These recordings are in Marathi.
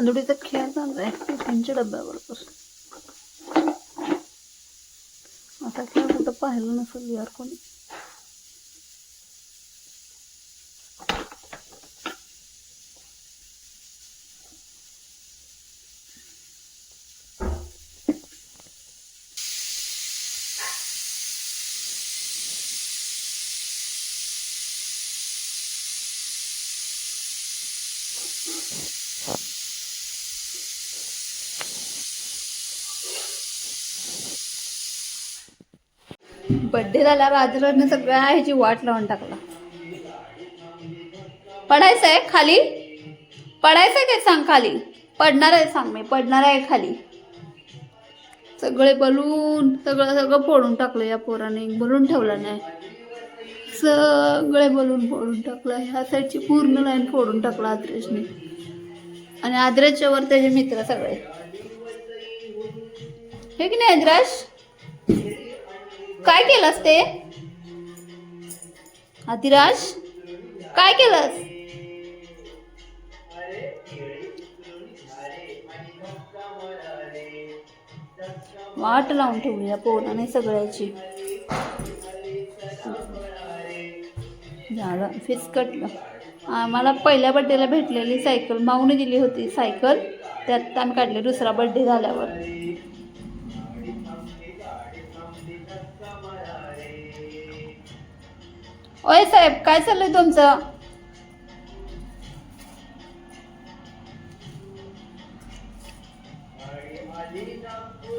आंधुडीचा खेळ आहे त्यांच्या डब्याबरोबर असा खेळ कुठं पाहिलं नसेल यार कोणी बड्डे झाला राजराजने सगळ्या ह्याची वाट लावून टाकला. पडायचं आहे खाली? पडायचं आहे काय सांग खाली? पडणार आहे सांग मी पडणार आहे खाली. सगळे बलून सगळं सगळं फोडून टाकलं या पोराने बलून ठेवला नाही. सगळे बलून फोडून टाकलं ह्या साईडची पूर्ण लाईन फोडून टाकला आद्रेशने. आणि आद्रेशच्या वर त्याचे मित्र सगळे. हे की नाही आद्राश? काय केलंस ते? आदिराज काय केलंस? वाट लावून ठेवूया पोराने सगळ्याची. झालं फिसकटलं आम्हाला पहिल्या बड्डेला भेटलेली सायकल माऊने दिली होती सायकल. त्यात आम्ही काढले दुसरा बड्डे झाल्यावर. ओय साहेब काय चाललंय तुमचं?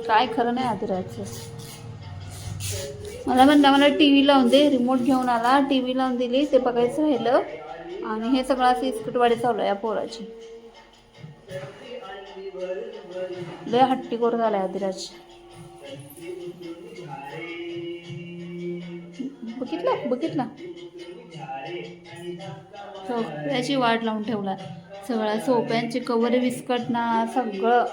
काय खरं नाही आदिराजचं मला म्हणलं मला टी व्ही लावून दे रिमोट घेऊन आला टी व्ही लावून दिली ते बघायचं राहिलं. आणि हे सगळं असं इस्कटवाडी चालू आहे या पोराची. लय हट्टीखोर झालाय आदिराज बघितलं बघितलं. सोप्याची वाट लावून ठेवला. सगळ्या सोप्यांचे कवर विस्कटणार सगळं.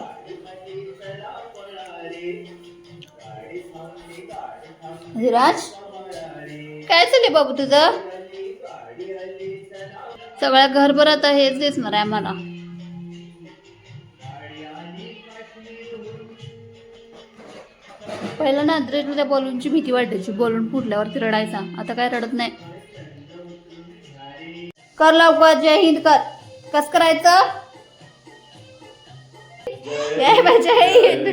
धीराज काय चालले बाबू तुझं? सगळ्या घरभर आता हेच दिसणार आहे मला पहिला ना ड्रेसला त्या बॉलूनची भीती वाटायची. बॉलून फुटल्यावरती रडायचा. आता काय रडत नाही. कर लवकर. जय हिंद कर. कस करायचं? जय जय हिंद.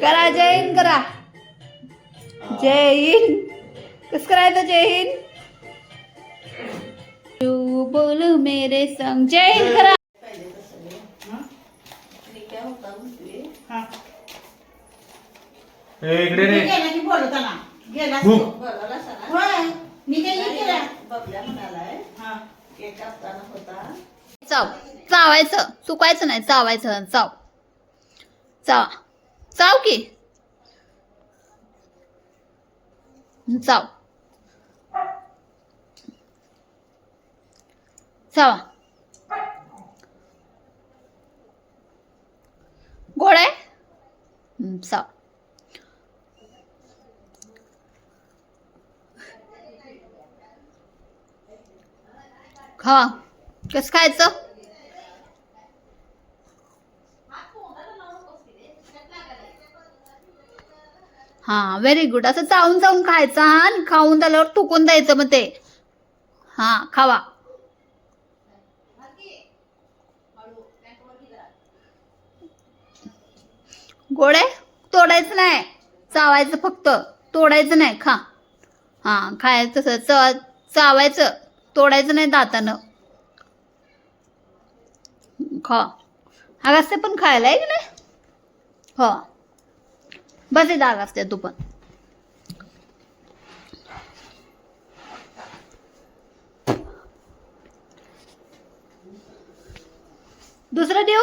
करा जय हिंद करा. जय हिंद. कस करायचं जय हिंद? बोल मेरे संग. जय हिंद करा. ए, इकडे रे गेला की बोलवता ना. गेला हो. की. होय. मी काही नाही केलं. हा. चाव चावायचं चुकायचं नाही चावायचं चाव चाव चाव की चाव चावा गोड आहे हं, चाव खावा कसं खायचं? हा व्हेरी गुड असं चावून चावून खायचं हा आणि खाऊन झाल्यावर थुकून द्यायचं मग ते. हा खावा. गोडे तोडायचं नाही. चावायचं फक्त. तोडायचं नाही. खा. हा खायचं तसं. च चावायचं. तोडायचं नाही दातानं. खा. आगासते पण खायला आहे की नाही? हो. बस येत आगासते तू पण. दुसरं देऊ?